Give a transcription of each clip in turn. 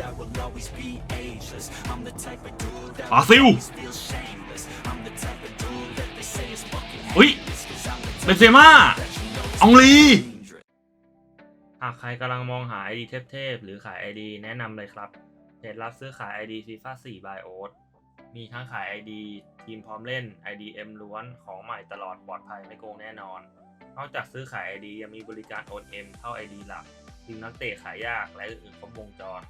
that will always be ageless. I'm the type of dude that อาซิล always feels shameless. I'm the type of dude that they say is fucking อุ้ย hopeless, I'm the เบนเซม่าอองลี dangerous. หากใครกำลังมองหา ID เทพๆหรือขาย ID แนะนำเลยครับเพจรับซื้อขาย ID FIFA 4 by o a t มีทั้งขาย ID ทีมพร้อมเล่น ID M ล้วนของใหม่ตลอดปลอดภัยไม่โกงแน่นอน นอกจากซื้อขาย ID ยังมีบริการโอน M เข้า ID หลักทีมนักเตะขายยากและอื่นๆครบวงจร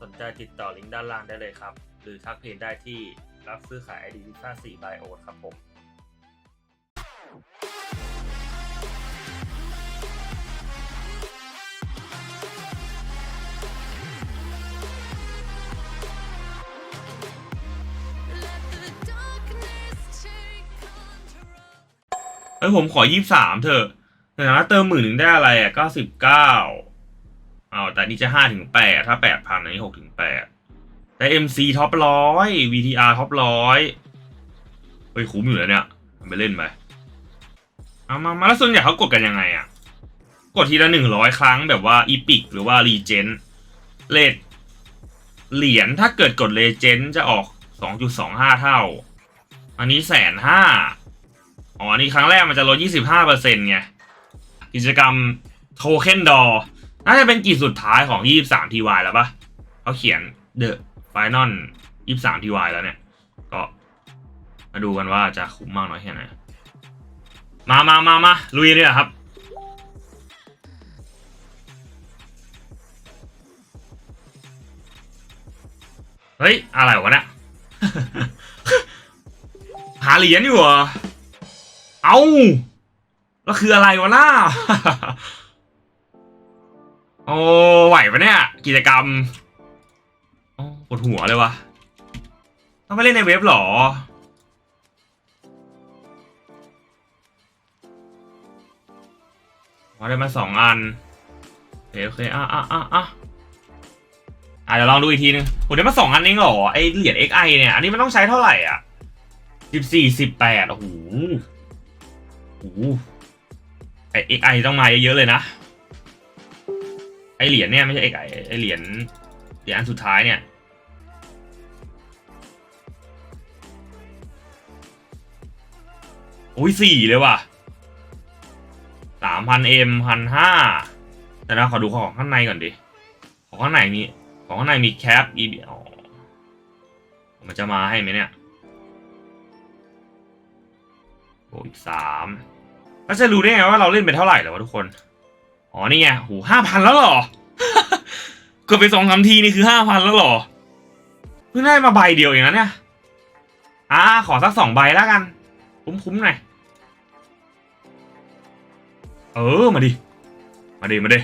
สนใจติดต่อลิงก์ด้านล่างได้เลยครับ หรือทักเพจได้ที่รับซื้อขาย ID FIFA 4 by o ครับผมเอ้ยผมขอยี่สามเถอะแต่นะเติมหมื่นหนึ่งได้อะไรอะเก้าสิบเก้า เอาแต่นี่จะห้าถึงแปดถ้าแปดพันอันนี้หกถึงแปดแต่ MC ท็อปร้อย VTR ท็อปร้อยเฮ้ยคุ้มอยู่แล้วเนี่ยไปเล่นไปเอามามาแล้วส่วนใหญ่เขากดกันยังไงอะกดทีละหนึ่งร้อยครั้งแบบว่าอีพิกหรือว่ารีเจนเลทเหรียญถ้าเกิดกดเลเจนจะออกสองจุดสองห้าเท่า อันนี้แสนห้าอ๋อนี่ครั้งแรกมันจะลด25%ไงกิจกรรมโทเค็นดอ น่าจะเป็นกีสุดท้ายของ23 TY แล้วปะเขาเขียน The Final 23 TY แล้วเนี่ย ก็มาดูกันว่าจะคุ้มมากน้อยแค่ไหน มามามามาลุยเลยครับเฮ้ย อะไรวะเนี่ย หาเหรียญอยู่เหรอ เอาแล้วคืออะไรวะน้า โอ้ไหวปะเนี่ย กิจกรรมปวดหัวเลยวะต้องไปเล่นในเว็บหรอมาได้มาสองอันโอเคโอเคอะอะอะอะอะเดี๋ยวลองดูอีกทีนึงผมได้มาสองอันเองเหรอ ไอเหรียญ XI เนี่ย อันนี้มันต้องใช้เท่าไหร่อะสิบสี่สิบแปดโอ้โหโอ้โหไอเอ็กไอต้องมาเยอะๆเลยนะ ไอเหรียญเนี่ยไม่ใช่เอ็กไอไอเหรียญเหรียญอันสุดท้ายเนี่ยโอ้ยสี่เลยว่ะสามพันเอ็มพันห้าแต่เราขอดูของข้างในก่อนดิ ของข้างในมีของข้างในมีแคปอีอ๋อมันจะมาให้ไหมเนี่ยโอ้อีกสามแล้วจะรู้ได้ไงว่าเราเล่นไปเท่าไหร่แล้ววะทุกคน อ๋อนี่ไงโหห้าพันแล้วเหรอเกือบไปสองสามทีนี่คือห้าพันแล้วเหรอเพิ่งได้มาใบเดียวเองนะเนี่ยอ่าขอสักสองใบแล้วกัน คุ้มๆหน่อยเออมาดิ มาดิ มาดิ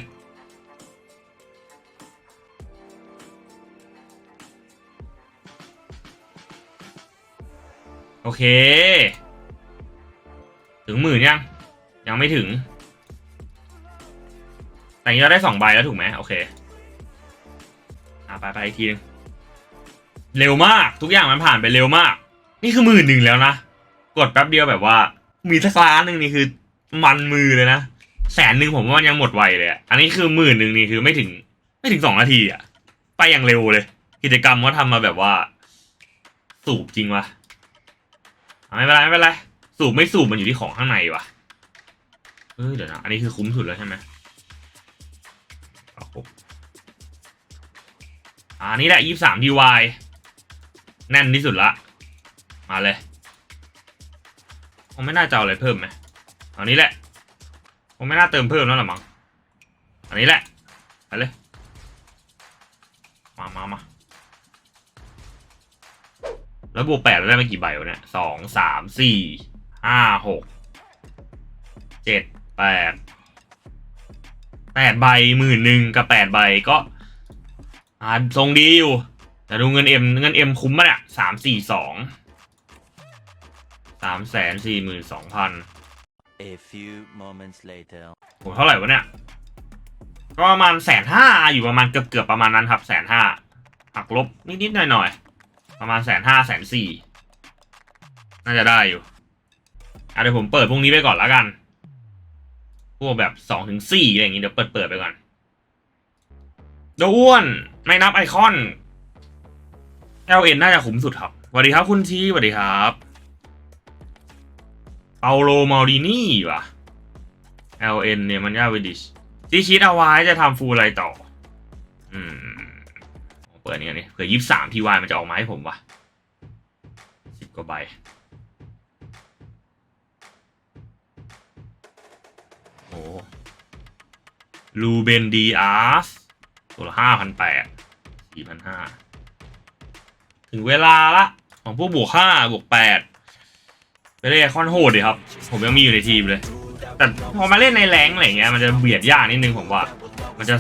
โอเค ถึงหมื่นยัง ยังไม่ถึง แต่นี้เราได้สองใบแล้วถูกไหมโอเคอะไปไปอีกทีนึงเร็วมากทุกอย่างมันผ่านไปเร็วมาก นี่คือหมื่นหนึ่งแล้วนะ กดแป๊บเดียวแบบว่า มีสักล้านหนึ่งนี่คือมันมือเลยนะแสนหนึ่งผมว่ามันยังหมดไวเลยอ,อันนี้คือหมื่นหนึ่งนี่คือไม่ถึง ไม่ถึงสองนาทีอะ ไปอย่างเร็วเลย กิจกรรมเขาทำมาแบบว่า สูบจริงวะอะไม่เป็นไรไม่เป็นไรสูบไม่สูบมันอยู่ที่ของข้างในวะเออเดี๋ยวนะอันนี้คือคุ้มสุดแล้วใช่ไหม อ่านี่แหละยี่สามทีวายแน่นที่สุดละ มาเลยผมไม่น่าจะเอาอะไรเพิ่มไหมอานี้แหละผมไม่น่าเติมเพิ่มแล้วหรอมั้งอันนี้แหละไปเลยมามามาแล้วบวกแปดเราได้มากี่ใบวะเนี่ยสองสามสี่ห้าหกเจ็ดแปดแปดใบหมื่นหนึ่งกับแปดใบก็ อ่าทรงดีอยู่ แต่ดูเงินเอ็มเงินเอ็มคุ้มปะเนี่ยสามสี่สองสามแสนสี่หมื่นสองพัน A few moments later. ผมเท่าไหร่วะเนี่ย ก็ประมาณแสนห้าอยู่ประมาณเกือบเกือบๆประมาณนั้นครับแสนห้าหักลบนิดๆหน่อยๆประมาณแสนห้าแสนสี่น่าจะได้อยู่อะเดี๋ยวผมเปิดพวกนี้ไปก่อนแล้วกัน พวกแบบสองถึงสี่อะไรอย่างงี้เดี๋ยวเปิดเปิดๆไปก่อน เดอ้วนไม่นับไอคอน LN น่าจะคุ้มสุดครับสวัสดีครับคุณทีสวัสดีครับเปาโลมารินี่ว่ะ LN เนี่ยมันยากวิดิชที่คิดเอาไว้จะทำฟูลอะไรต่อ อืม เปิดนี่นี่เผื่อยี่สามทีวายมันจะออกมาให้ผมว่ะสิบกว่าใบโอ้ลูเบนดีอาร์ส ตัวละห้าพันแปดสี่พันห้าถึงเวลาละ ของพวกบวกห้าบวกแปดไปเล่นคอนโหดดิครับ ผมยังมีอยู่ในทีมเลย แต่พอมาเล่นในแรงอะไรเงี้ยมันจะเบียดยากนิดนึงผมว่า มันจะ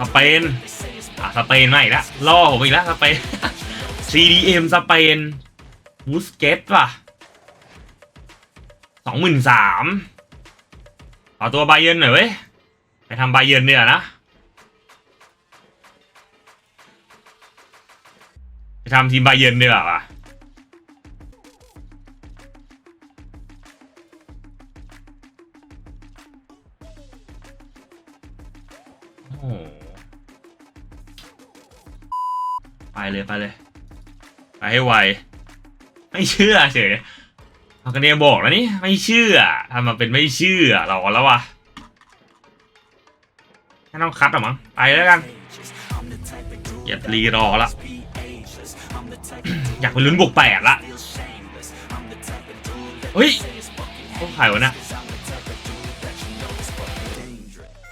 สเปนอะสเปนมาอีกแล้วล่อผมอีกแล้วสเปน CDM สเปนบูสเกตป่ะสองหมื่นสามเอาตัวไบเยนหน่อยเว้ย ไปทำไบเยนเนี่ยนะ ทำทีมไบเยนดีกว่าว่ะโอ้ไปเลยไปเลย ไปให้ไว ไม่เชื่อเฉยเอากันเนียบอกแล้วนี่ไม่เชื่อทำมาเป็นไม่เชื่อเราแล้ววะไม่ต้องคัดหรอมั้งไปแล้วกันอย่ารีรอละ อยากไปลุ้นบวกแปดละเฮ้ยพวกใครวะเนี่ย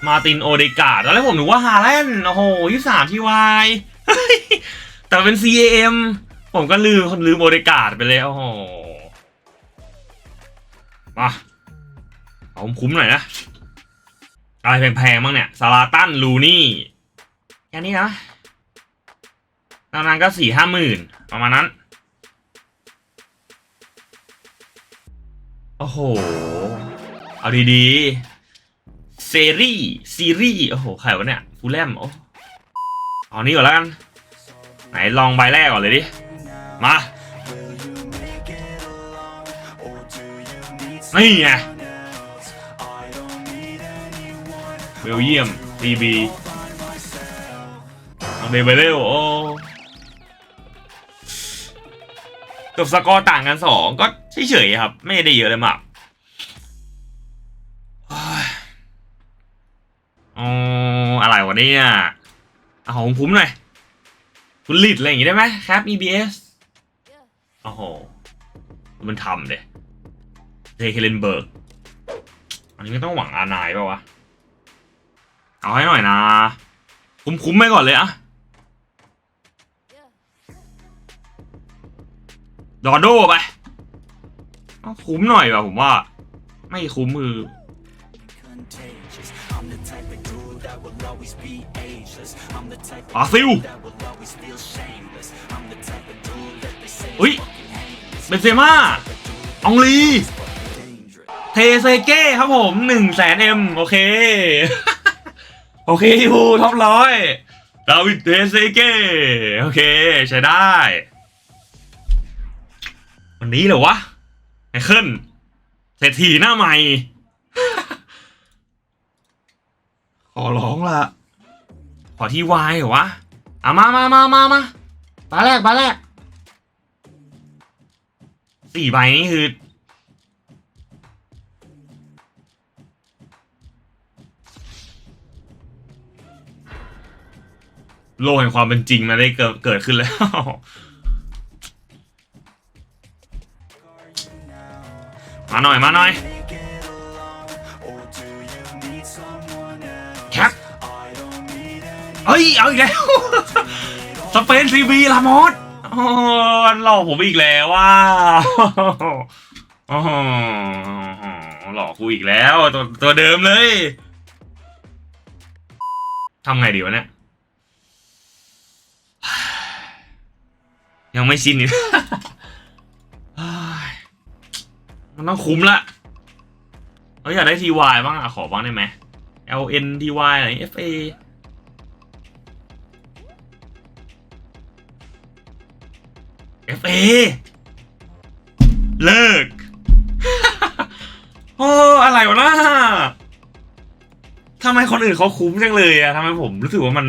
มาตินโอเดกาดตอนแรกผมนึกว่าฮาแลนด์โอ้โหยี่สามทีวายแต่เป็น CAM ผมก็ลืมคนลืมโอเดกาดไปเลยโอ้โหมาเอาคุ้มหน่อยนะ อะไรแพงๆบ้างเนี่ยซาลาตันลูนี่แค่นี้นะตอนนั้นก็สี่ห้าหมื่นประมาณนั้น โอ้โห เอาดีๆ เซรีซีรีโอ้โห ใครวะเนี่ยฟูลแลมโอ้เอานี้ก่อนแล้วกัน ไหนลองใบแรกก่อนเลยดิ มา นี่ไงเบลเยียมทีบีอังเดเบเลโอ้ กับสกอร์ต่างกันสองก็เฉยๆครับ ไม่ได้เยอะเลยมากอ๋ออะไรวะเนี่ยเอาของคุ้มหน่อยคุณลิดอะไรอย่างงี้ได้ไหมครับ EBS โอ้โหมันทำเลยเจเคเลนเบิร์ก อันนี้ไม่ต้องหวังอานายป่าวะ เอาให้หน่อยนะ คุ้มๆไปก่อนเลยอะ ดอโดไปคุ้มหน่อยว่ะผมว่า ไม่คุ้มมือ ปาซิลอุ้ยเบนเซม่าองลี เทเซเก้ครับผมหนึ่งแสนเอ็มโอเค โอเคอยู่ท็อปร้อยดาวิดเทเซเก้โอเค ใช้ได้ วันนี้เหรอวะไอเคิลเศรษฐีหน้าใหม่ ขอร้องละขอที่วายเหรอวะอะมามามามามาบาแรกบาแรกสี่ใบนี้คือโลกแห่งความเป็นจริงมาได้เกิดเกิดขึ้นแล้ว มาหน่อยมาหน่อยแคปเฮ้ยเอาอีกแล้วสเปนซีบีลามอสโอ้หลอกผมอีกแล้วว่าหลอกกูอีกแล้วตัวตัวเดิมเลยทำไงดีวะเนี่ยยังไม่ชินอีก มันต้องคุ้มละเอ้ยอยากได้ทีวายบ้างอะขอบ้างได้ไหม LN TY อะไร FA FA เลิก โอ้ อะไรวะน่าทำไมคนอื่นเขาคุ้มจังเลยอะทำไมผมรู้สึกว่ามัน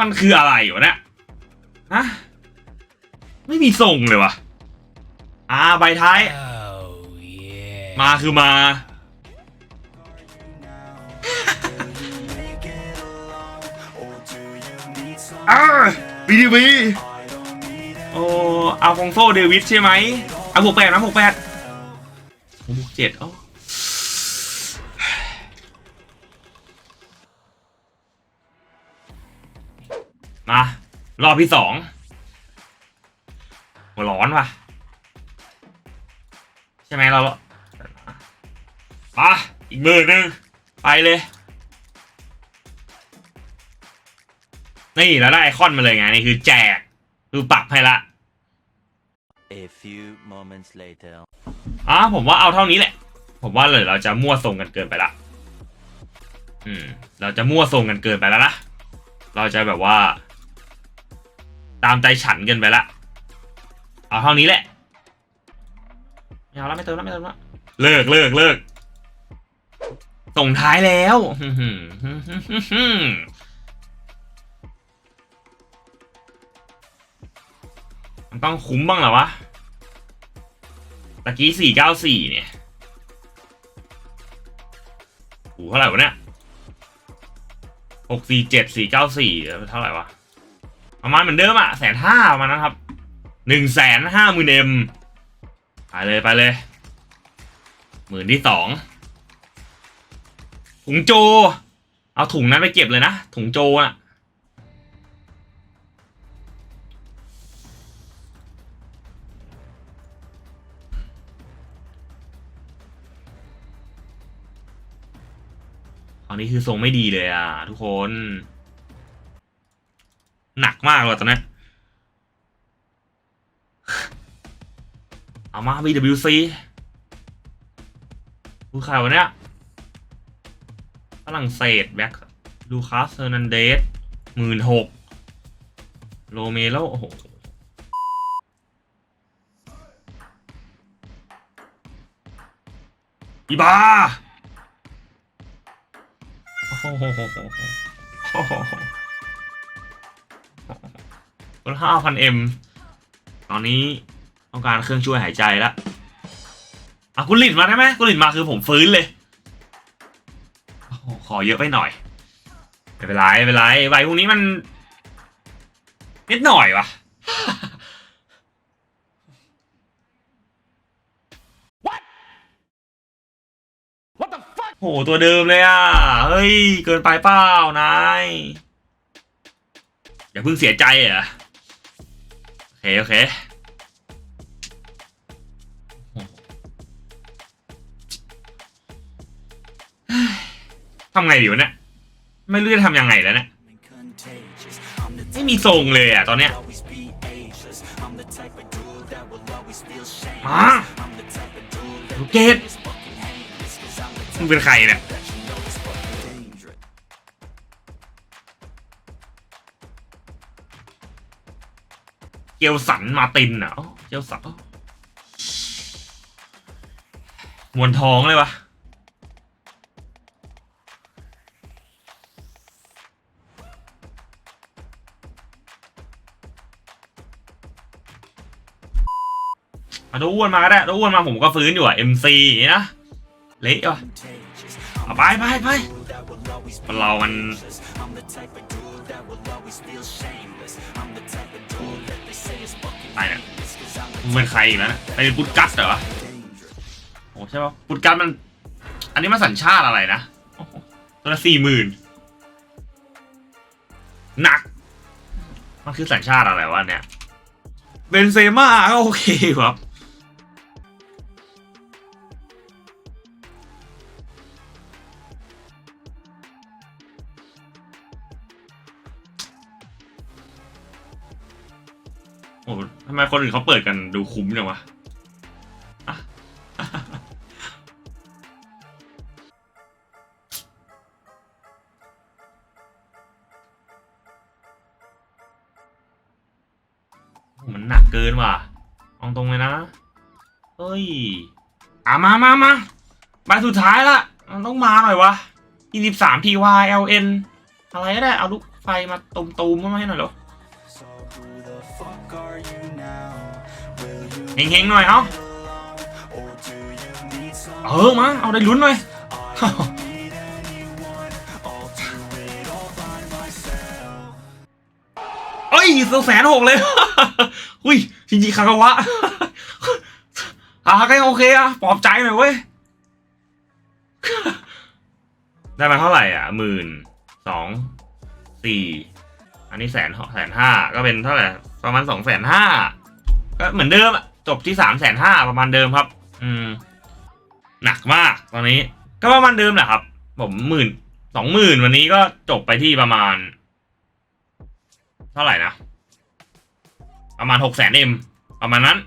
มันคืออะไรวะเนี่ยฮะ ไม่มีทรงเลยวะ อ่าใบท้าย มาคือมา อ่าบีดีบีโอ้อาฟองโซเดวิดใช่ไหมเอาบวกแปดนะบวกแปดโอ้บวกเจ็ดโอ้มารอบที่สองหัวร้อนว่ะ ใช่ไหมเรามาอีกมือหนึ่งไปเลย นี่แล้วได้ไอคอนมาเลยไง นี่คือแจก คือปรับให้ละ A few moments later. อะผมว่าเอาเท่านี้แหละ ผมว่าเลยเราจะมั่วทรงกันเกินไปละ อืม เราจะมั่วทรงกันเกินไปแล้วนะ เราจะแบบว่า ตามใจฉันเกินไปละ เอาเท่านี้แหละ ไม่เอาแล้วไม่เติมแล้วไม่เติมแล้วเลิกเลิกเลิกส่งท้ายแล้วมันต้องคุ้มบ้างเหรอวะตะกี้สี่เก้าสี่เนี่ยโหเท่าไหร่วะเนี่ยหกสี่เจ็ดสี่เก้าสี่เท่าไหร่วะประมาณเหมือนเดิมอะแสนห้าประมาณนั้นครับหนึ่งแสนห้าหมื่นเอ็ม ไปเลยไปเลยหมื่นที่สองถุงโจ เอาถุงนั้นไปเก็บเลยนะ ถุงโจน่ะตอนนี้คือทรงไม่ดีเลยอะ ทุกคน หนักมากเลยตอนนี้ เอามา BWC ดูใครวะเนี่ยฝรั่งเศสแบ็คลูคัสเฮอร์นันเดสหมื่นหกโรเมโลโอ้โหอีบาโอ้โหคนห้าพันเอ็มตอนนี้ ต้องการเครื่องช่วยหายใจแล้วอะคุณหลินมาได้ไหมคุณหลินมาคือผมฟื้นเลยอขอเยอะไปหน่อยไม่เป็นไรไม่เป็นไรใบพวกนี้มันนิดหน่อยวะโหตัวเดิมเลยอะ เฮ้ย เกินไปเปล่านาย อย่าเพิ่งเสียใจอะ โอเค โอเค ทำไงอยู่เนี่ยไม่รู้จะทำยังไงแล้วเนี่ยไม่มีทรงเลยอะตอนเนี้ยมาลูกเกตมึงเป็นใครเนี่ยเกลสันมาตินอะเกลสันมวนท้องเลยวะ มาดูอ้วนมาก็ได้ดูอ้วนมาผมก็ฟื้นอยู่อะ MC นะเละว่ะเอาไปไปไปมันเรามันไปเนี่ยมึงเป็นใครอีกแล้วนะเป็นพุทธกัสเหรอวะโอ้ใช่ป่ะพุทธกัสมัน อันนี้มันสัญชาติอะไรนะตัวละสี่หมื่นหนัก มันคือสัญชาติอะไรวะเนี่ยเบนเซม่าก็โอเคครับ ไมคนอื่นเขาเปิดกันดูคุ้มจังวะมันหนักเกินว่ะเอาตรงเลยนะ เฮ้ยอะมามามาใบสุดท้ายละมันต้องมาหน่อยวะ23 TY LN อะไรก็ได้ เอาลูกไฟมาตูมๆมาให้หน่อยเหรอ เฮงๆหน่อยเอาเออมาเอาได้ลุ้นหน่อยเอ้ยแสนหกเลยอุ้ยจริงๆคากาวะอะก็ยังโอเคอะปลอบใจหน่อยเว้ยได้มาเท่าไหร่อะหมื่นสองสี่อันนี้แสนแสนห้าก็เป็นเท่าไหร่ประมาณสองแสนห้าก็เหมือนเดิมอะ จบที่สามแสนห้าประมาณเดิมครับ อืม หนักมากตอนนี้ ก็ประมาณเดิมแหละครับ ผมหมื่นสองหมื่นวันนี้ก็จบไปที่ประมาณ เท่าไหร่นะ ประมาณหกแสนเอ็มประมาณนั้น